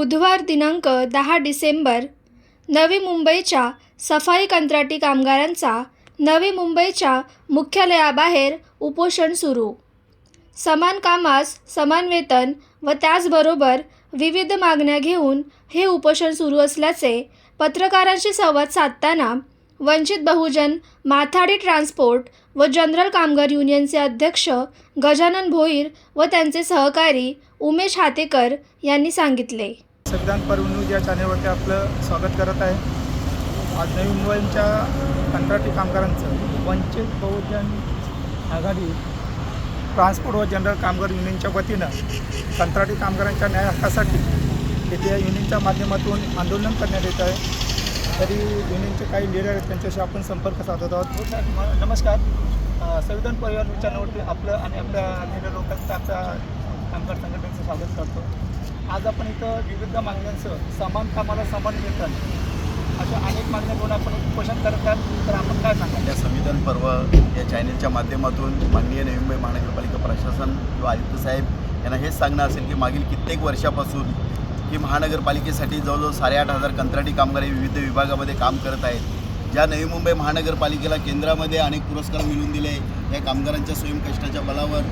बुधवार दिनांक दहा डिसेंबर नवी मुंबईच्या सफाई कंत्राटी कामगारांचा नवी मुंबईच्या मुख्यालयाबाहेर उपोषण सुरू. समान कामास समान वेतन व त्याचबरोबर विविध मागण्या घेऊन हे उपोषण सुरू असल्याचे पत्रकारांशी संवाद साधताना वंचित बहुजन माथाडी ट्रान्सपोर्ट व जनरल कामगार युनियनचे अध्यक्ष गजानन भोईर व त्यांचे सहकारी उमेश हातेकर यांनी सांगितले. संविधान पर्व न्यूज या चॅनेलवरती आपलं स्वागत करत आहे. आज नवी मुंबईच्या कंत्राटी कामगारांचं वंचित बहुजन आघाडी ट्रान्सपोर्ट व जनरल कामगार युनियनच्या वतीनं कंत्राटी कामगारांच्या न्याय हक्कासाठी येथे युनियनच्या माध्यमातून आंदोलन करण्यात येत आहे. तरी युनियनचे काही लिडर आहेत त्यांच्याशी आपण संपर्क साधत आहोत. म- नमस्कार संविधान परिवार न्यूज आपलं आणि आपल्या लिडर लोकांचं आपल्या कामगार संघटनेचं स्वागत करतो. आज आपण इथं विविध मागण्यांसह समान कामाला समान वेतन अशा अनेक मागण्या घेऊन आपण उपोषण करतात तर आपण काय सांगाल? या संविधान पर्व या चॅनेलच्या माध्यमातून माननीय नवी मुंबई महानगरपालिका प्रशासन किंवा आयुक्त साहेब यांना हेच सांगणं असेल की मागील कित्येक वर्षापासून ही महानगरपालिकेसाठी जवळजवळ साडेआठ हजार कंत्राटी कामगार हे विविध विभागामध्ये काम करत आहेत. ज्या नवी मुंबई महानगरपालिकेला केंद्रामध्ये अनेक पुरस्कार मिळवून दिले या कामगारांच्या स्वयंकष्टाच्या बलावर.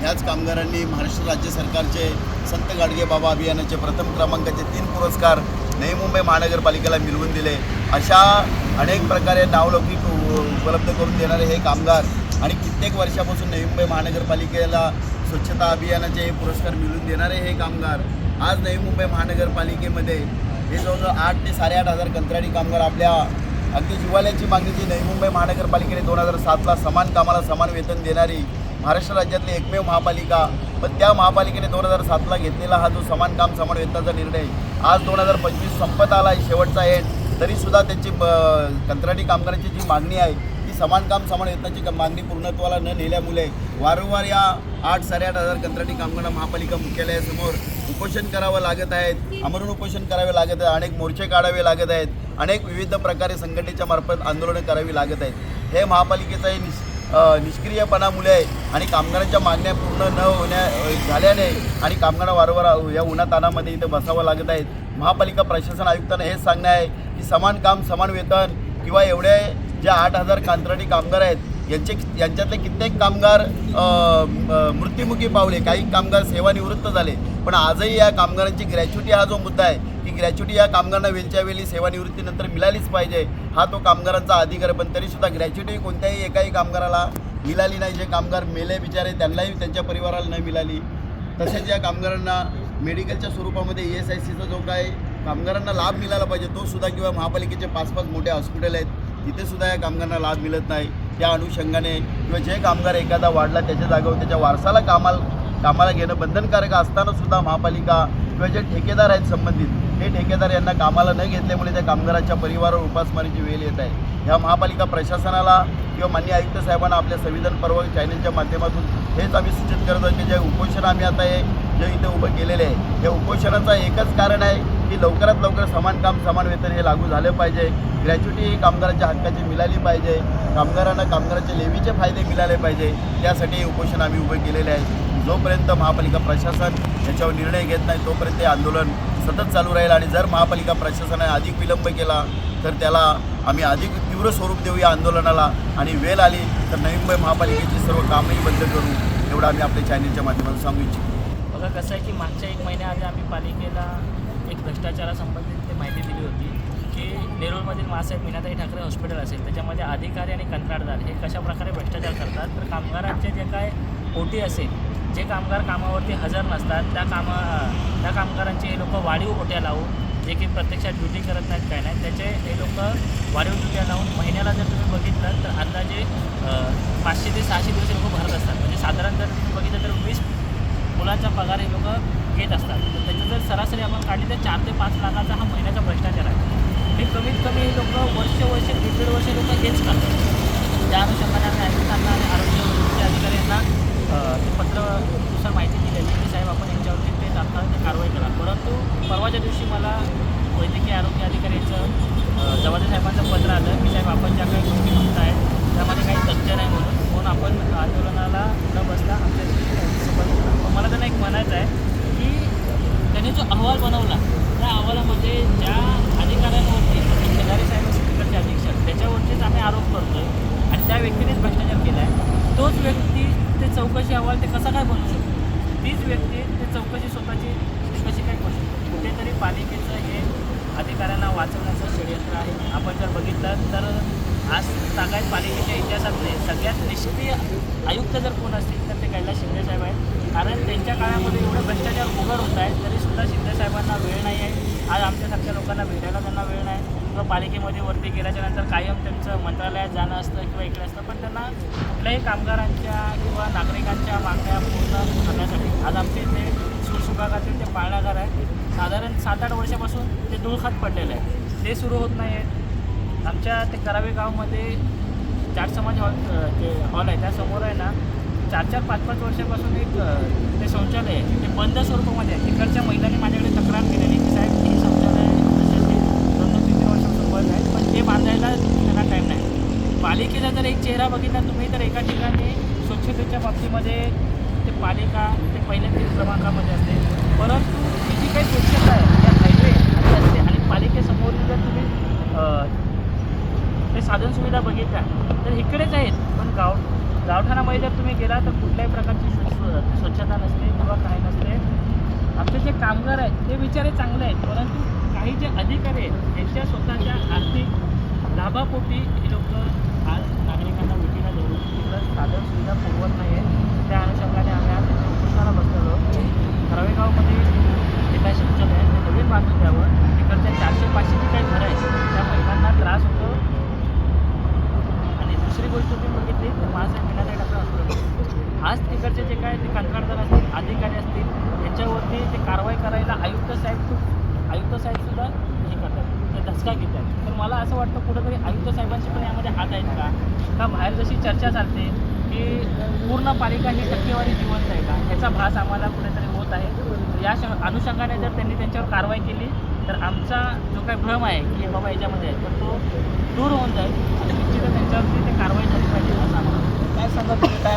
ह्याच कामगारांनी महाराष्ट्र राज्य सरकारचे संत गाडगे बाबा अभियानाचे प्रथम क्रमांकाचे तीन पुरस्कार नवी मुंबई महानगरपालिकेला मिळवून दिले. अशा अनेक प्रकारे नावलौकिक उपलब्ध करून देणारे हे कामगार आणि कित्येक वर्षापासून नवी मुंबई महानगरपालिकेला स्वच्छता अभियानाचे हे पुरस्कार मिळवून देणारे हे कामगार आज नवी मुंबई महानगरपालिकेमध्ये हे जवळजवळ आठ ते साडेआठ हजार कंत्राटी कामगार आपल्या अगदी जिवाल्याची मागणी जी नवी मुंबई महानगरपालिकेने दोन हजार सातला समान कामाला समान वेतन देणारी महाराष्ट्र राज्यातली एकमेव महापालिका पण त्या महापालिकेने दोन हजार सातला घेतलेला हा जो समान काम समान वेतनाचा निर्णय आज दोन हजार पंचवीस संपत आला आहे शेवटचा एंड तरीसुद्धा त्यांची ब- कंत्राटी कामगारांची जी मागणी आहे समान काम समान वेतनाची मागणी पूर्णत्वाला न नेल्यामुळे वारंवार या आठ साडेआठ हजार कंत्राटी कामगारांना महापालिका मुख्यालयासमोर उपोषण करावं लागत आहेत अमरून उपोषण करावे लागत आहे अनेक मोर्चे काढावे लागत आहेत अनेक विविध प्रकारे संघटनेच्या मार्फत आंदोलनं करावी लागत आहेत. हे महापालिकेचं हे निष्क्रियपणामुळे आहे निष्क्रियपणामुळे आणि कामगारांच्या मागण्या पूर्ण न होण्या झाल्याने आणि कामगारांना वारंवार या उन्हातानामध्ये इथं बसावं लागत आहेत. महापालिका प्रशासन आयुक्तांना हेच सांगणं आहे की समान काम समान वेतन किंवा एवढे जे आठ हजार कंत्राटी कामगार आहेत यांचे यांच्यातले कित्येक कामगार मृत्युमुखी पावले काही कामगार सेवानिवृत्त झाले. पण आजही या कामगारांची ग्रॅच्युटी हा जो मुद्दा आहे की ग्रॅच्युटी या कामगारांना वेळच्या वेळी सेवानिवृत्तीनंतर मिळालीच पाहिजे हा तो कामगारांचा अधिकार आहे. पण तरीसुद्धा ग्रॅच्युटी कोणत्याही एकाही कामगाराला मिळाली नाही. जे कामगार मेले बिचारे त्यांनाही त्यांच्या परिवाराला नाही मिळाली. तसेच या कामगारांना मेडिकलच्या स्वरूपामध्ये ई एस आय सीचा जो काय कामगारांना लाभ मिळाला पाहिजे तो सुद्धा किंवा महापालिकेचे पाच पाच मोठे हॉस्पिटल आहेत. तिथे सुद्धा या कामगारांना लाभ मिळत नाही. त्या अनुषंगाने किंवा जे कामगार एखादा वाढला त्याच्या जागेवर त्याच्या वारसाला कामाला कामाला घेणं बंधनकारक असताना सुद्धा महापालिका किंवा जे ठेकेदार आहेत संबंधित हे ठेकेदार यांना कामाला न घेतल्यामुळे त्या कामगाराच्या परिवारावर उपासमारीची वेळ येत आहे. ह्या महापालिका प्रशासनाला किंवा मान्य आयुक्त साहेबांना आपल्या संविधान पर्व चॅनलच्या माध्यमातून हेच आम्ही सूचित करत आहोत की जे उपोषण आम्ही आता हे जे इथे उभं केलेले आहे या उपोषणाचं एकच कारण आहे की लवकरात लवकर समान काम समान वेतन हे लागू झालं पाहिजे. ग्रॅच्युटी ही कामगारांच्या हक्काची मिळाली पाहिजे. कामगारांना कामगारांचे लेवीचे फायदे मिळाले पाहिजे. त्यासाठी उपोषण आम्ही उभे केलेले आहे. जोपर्यंत महापालिका प्रशासन याच्यावर निर्णय घेत नाही तोपर्यंत हे आंदोलन सतत चालू राहील. आणि जर महापालिका प्रशासनाने अधिक विलंब केला तर त्याला आम्ही अधिक तीव्र स्वरूप देऊ या आंदोलनाला. आणि वेळ आली तर नवी मुंबई महापालिकेची सर्व कामही बंद करू. एवढं आम्ही आपल्या चॅनलच्या माध्यमातून सांगू इच्छितो. बघा कसं आहे की मागच्या एक महिन्याआधी आम्ही पालिकेला भ्रष्टाचारासंबंधित ते माहिती दिली होती की नेरूळमधील मासाहेब मीनाताई ठाकरे हॉस्पिटल असेल त्याच्यामध्ये अधिकारी आणि कंत्राटदार हे कशा प्रकारे भ्रष्टाचार करतात? तर कामगारांचे जे काय ओटी असेल जे कामगार कामावरती हजर नसतात त्या कामा त्या कामगारांचे हे लोक वाढीव ओट्या लावून जे की प्रत्यक्षात ड्युटी करत नाहीत काय नाही त्याचे हे लोक वाढीव ड्युट्या लावून महिन्याला जर तुम्ही बघितलं तर अंदाजे पाचशे ते सहाशे दिवस हे लोक भरत असतात. म्हणजे साधारण जर तुम्ही बघितलं तर वीस मुलांचा पगार हे लोक घेत असतात. तर त्याचं जर सरासरी आपण काढली तर चार ते पाच लाखाचा हा महिन्याचा भ्रष्टाचार आहे. हे कमीत कमी लोक वर्ष वर्ष दीड दीड वर्ष लोक हेच करतात. त्या अनुषंगाने आम्ही आयुक्तांना आणि आरोग्य अधिकाऱ्यांना ते पत्रानुसार माहिती दिलेली की साहेब आपण यांच्यावरती ते तात्काळ ते कारवाई करा. परंतु परवाच्या दिवशी मला वैद्यकीय आरोग्य अधिकाऱ्यांचं अं, जवाहर साहेबांचं पत्र आलं की साहेब आपण ज्या काही गोष्टी म्हणताय त्यामध्ये काही तथ्य नाही म्हणून म्हणून आपण आंदोलनाला न बसता आमच्यासोबत करा. पण मला त्यांना एक म्हणायचं आहे की आहे आपण जर बघितलं तर आज तागायत पालिकेच्या इतिहासातले सगळ्यात निष्क्रिय आयुक्त जर कोण असतील तर ते कैलास शिंदेसाहेब आहेत. कारण त्यांच्या काळामध्ये एवढं भ्रष्टाचार उघड होत आहे तरीसुद्धा शिंदेसाहेबांना वेळ नाही आहे. आज आमच्यासारख्या लोकांना भेटायला त्यांना वेळ नाही. किंवा पालिकेमध्ये वरती गेल्याच्यानंतर कायम त्यांचं मंत्रालयात जाणं असतं किंवा इकडे असतं पण त्यांना कुठल्याही कामगारांच्या किंवा नागरिकांच्या मागण्या पूर्ण करण्यासाठी. आज आमच्या इथे सुरसुभागातील ते पाळणाघर आहे. साधारण सात आठ वर्षापासून ते धूळखात पडलेलं आहे. ते सुरू होत नाही आहेत आमच्या ते करावे गावमध्ये चार समाज हॉल जे हॉल आहे. त्यासमोर आहे ना चार चार पाच पाच वर्षापासून एक ते शौचालय आहे. ते बंद स्वरूपामध्ये आहे. तिकडच्या महिलांनी माझ्याकडे तक्रार केलेली की साहेब हे शौचालय तसेच ते दोन दोन तीन वर्षापासून बंद आहे. पण ते बांधायला त्यांना टाईम नाही. पालिकेचा जर एक चेहरा बघितला तुम्ही तर एका ठिकाणी स्वच्छतेच्या बाबतीमध्ये ते पालिका ते पहिल्या तीन क्रमांकामध्ये असते. परंतु ही जी काही स्वच्छता आहे त्या हायवे आणि आणि पालिकेसमोरील जर तुम्ही साधन सुविधा साधनसुविधा बघितल्या तर इकडेच आहेत. पण गाव गावठाणामध्ये जर तुम्ही गेला तर कुठल्याही प्रकारची स्वच्छता नसते किंवा काय नसते. आपले जे कामगार आहेत ते बिचारे चांगले आहेत. परंतु काही जे अधिकारी आहेत त्यांच्या स्वतःच्या आर्थिक लाभापोटी हे लोक आज नागरिकांना विटीला धरून तिकडं साधन सुविधा पुरवत नाही आहे त्या अनुषंगाने आम्ही आज इथे उपोषणाला बसलेलो. करावेगावमध्ये जे काय शौचालय आहे ते नवीन बांधून द्यावं तिकडच्या चारशे पाचशे जे काही घरं आहेत त्या महिलांना त्रास होतो आणि दुसरी गोष्ट तुम्ही तर महासाहेब मीनाताई डॉक्टर हॉस्पिटल आज तिकडचे जे काय ते कंत्राटदार असतील अधिकारी असतील याच्यावरती ते कारवाई करायला आयुक्त साहेब खूप आयुक्त साहेबसुद्धा हे करतात ते धसका घेतात तर मला असं वाटतं कुठंतरी आयुक्त साहेबांचे पण यामध्ये हात आहेत का? का बाहेर जशी चर्चा चालते की पूर्ण पालिका ही टक्केवारी जिवंत आहे का? ह्याचा भास आम्हाला कुठेतरी होत आहे. या श- अनुषंगाने जर त्यांनी त्यांच्यावर कारवाई केली तर आमचा जो काही भ्रम आहे की बाबा याच्यामध्ये आहे तर तो दूर होऊन जाईल. निश्चितच त्यांच्यावरती ते कारवाई झाली तुम्ही काय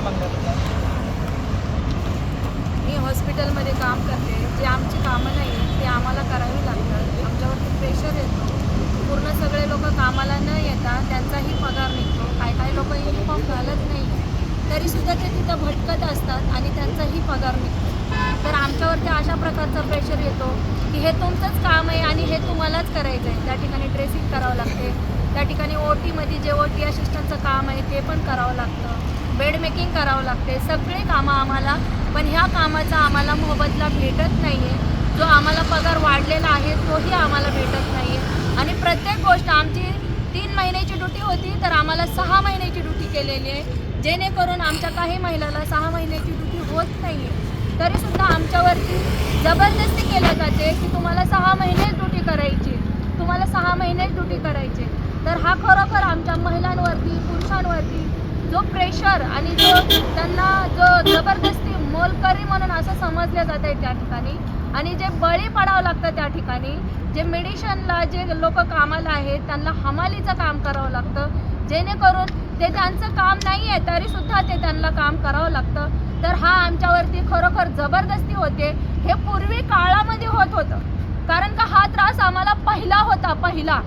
मी हॉस्पिटलमध्ये काम करते. जे आमची कामं नाही आहेत ते आम्हाला करावी लागतात. आमच्यावरती प्रेशर येतो. पूर्ण सगळे लोक कामाला न येता त्यांचाही पगार निघतो. काही काही लोक युनिफॉर्म घालत नाही. तरीसुद्धा ते तिथं भटकत असतात आणि त्यांचाही पगार निघतो. तर आमच्यावरती अशा प्रकारचा प्रेशर येतो की हे तुमचंच काम आहे आणि हे तुम्हालाच करायचं आहे. त्या ठिकाणी ड्रेसिंग करावं लागते. त्या ठिकाणी ओ टीमध्ये जे ओ टी असिस्टंटचं काम आहे ते पण करावं लागतं. बेड मेकिंग करावं लागते. सगळे कामं आम्हाला पण ह्या कामाचा आम्हाला मोबदला भेटत नाही आहे जो आम्हाला पगार वाढलेला आहे तोही आम्हाला भेटत नाही आहे आणि प्रत्येक गोष्ट आमची तीन महिन्याची ड्युटी होती तर आम्हाला सहा महिन्याची ड्युटी केलेली आहे. जेणेकरून आमच्या काही महिलाला सहा महिन्याची ड्युटी होत नाही आहे तरीसुद्धा आमच्यावरती जबरदस्ती केल्या जाते की तुम्हाला सहा महिनेच ड्युटी करायची. तुम्हाला सहा महिनेच ड्युटी करायची. तर हा खरोखर आमच्या महिलांवरती पुरुषांवरती जो प्रेशर आणि जो त्यांना जो जबरदस्ती मोलकरी म्हणून असं समजलं जात आहे त्या ठिकाणी. आणि जे बळी पडावं लागतं त्या ठिकाणी जे मेडिशनला जे लोक कामाला आहेत त्यांना हमालीचं काम करावं लागतं. जेणेकरून ते त्यांचं काम नाही आहे तरीसुद्धा ते त्यांना काम करावं लागतं. तर हा आमच्यावरती खरोखर जबरदस्ती होते. हे पूर्वी काळामध्ये होत होतं. कारण का हा त्रास आम्हाला पहिला होता पहिला.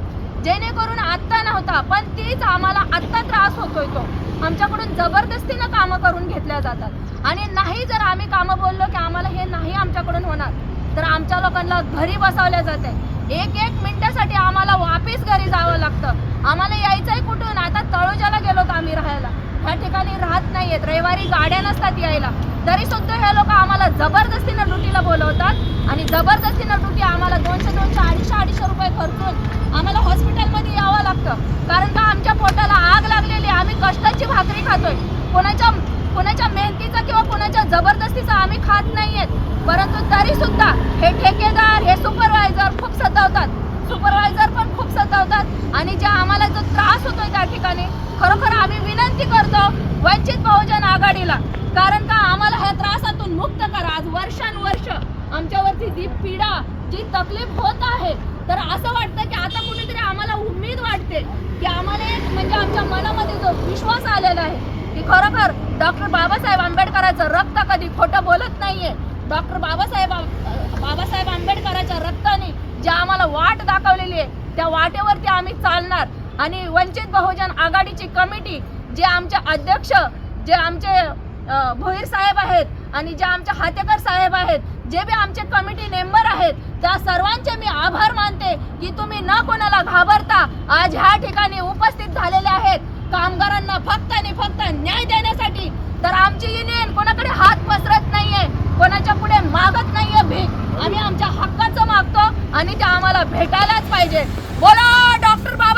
जेणेकरून आत्ता नव्हता पण तीच आम्हाला आत्ता त्रास होतोय तो. आमच्याकडून जबरदस्तीनं कामं करून घेतल्या जातात. आणि नाही जर आम्ही कामं बोललो की आम्हाला हे नाही आमच्याकडून होणार तर आमच्या लोकांना घरी बसवल्या जाते. एक एक मिनिटासाठी आम्हाला वापिस घरी जावं लागतं. आम्हाला यायचंय कुठून? आता तळोजाला गेलो तर आम्ही राहायला. ह्या ठिकाणी राहत नाहीयेत. रविवारी गाड्या नसतात यायला. तरी सुद्धा हे लोक आम्हाला जबरदस्तीनं ड्युटीला बोलवतात आणि जबरदस्तीनं ड्युटी आम्हाला दोनशे दोनशे अडीचशे अडीचशे रुपये खर्चून आम्हाला हॉस्पिटलमध्ये यावं लागतं. कारण का आमच्या पोटाला आग लागलेली आम्ही कष्टाची भाकरी खातोय. कोणाच्या कोणाच्या मेहनतीचा किंवा कोणाच्या जबरदस्तीचा आम्ही खात नाही आहेत परंतु तरी सुद्धा हे ठेकेदार हे सुपरवायझर खूप सतावतात. सुपरवायझर पण खूप सतावतात. आणि जे आम्हाला जो त्रास होतोय त्या ठिकाणी खरोखर आम्ही विनंती करतो वंचित बहुजन आघाडीला कारण का? आम्हाला ह्या त्रासातून मुक्त करा. आज वर्षानुवर्ष आमच्यावरती जी पीडा जी तकलीफ होत आहे तर असं वाटतं की आता कुठेतरी आम्हाला उमेद वाटते की आम्हाला एक म्हणजे आमच्या मनामध्ये जो विश्वास आलेला आहे की खरोखर डॉक्टर बाबासाहेब आंबेडकरांचं रक्त कधी खोटं बोलत नाहीये. डॉक्टर बाबासाहेब बाबासाहेब आंबेडकरांच्या रक्ताने जे आम्हाला वाट दाखवलेली आहे त्या वाटेवरती आम्ही चालणार. आणि वंचित बहुजन आघाडीची कमिटी जे आमचे अध्यक्ष जे आमचे भोईर साहेब आहेत आणि जे आमचे हातेकर साहेब आहेत जे बी आमचे कमिटी मेंबर आहेत त्या सर्वांचे मी आभार मानते की तुम्ही न कोणाला घाबरता आज ह्या ठिकाणी उपस्थित झालेले आहेत. कामगारांना फक्त आणि फक्त न्याय देण्यासाठी तर आमची युनियन कोणाकडे हात पसरत नाहीये कोणाच्या पुढे मागत नाहीये भीक. आम्ही आमच्या हक्काचं मागतो आणि ते आम्हाला भेटायलाच पाहिजे. बोला डॉक्टर बाबा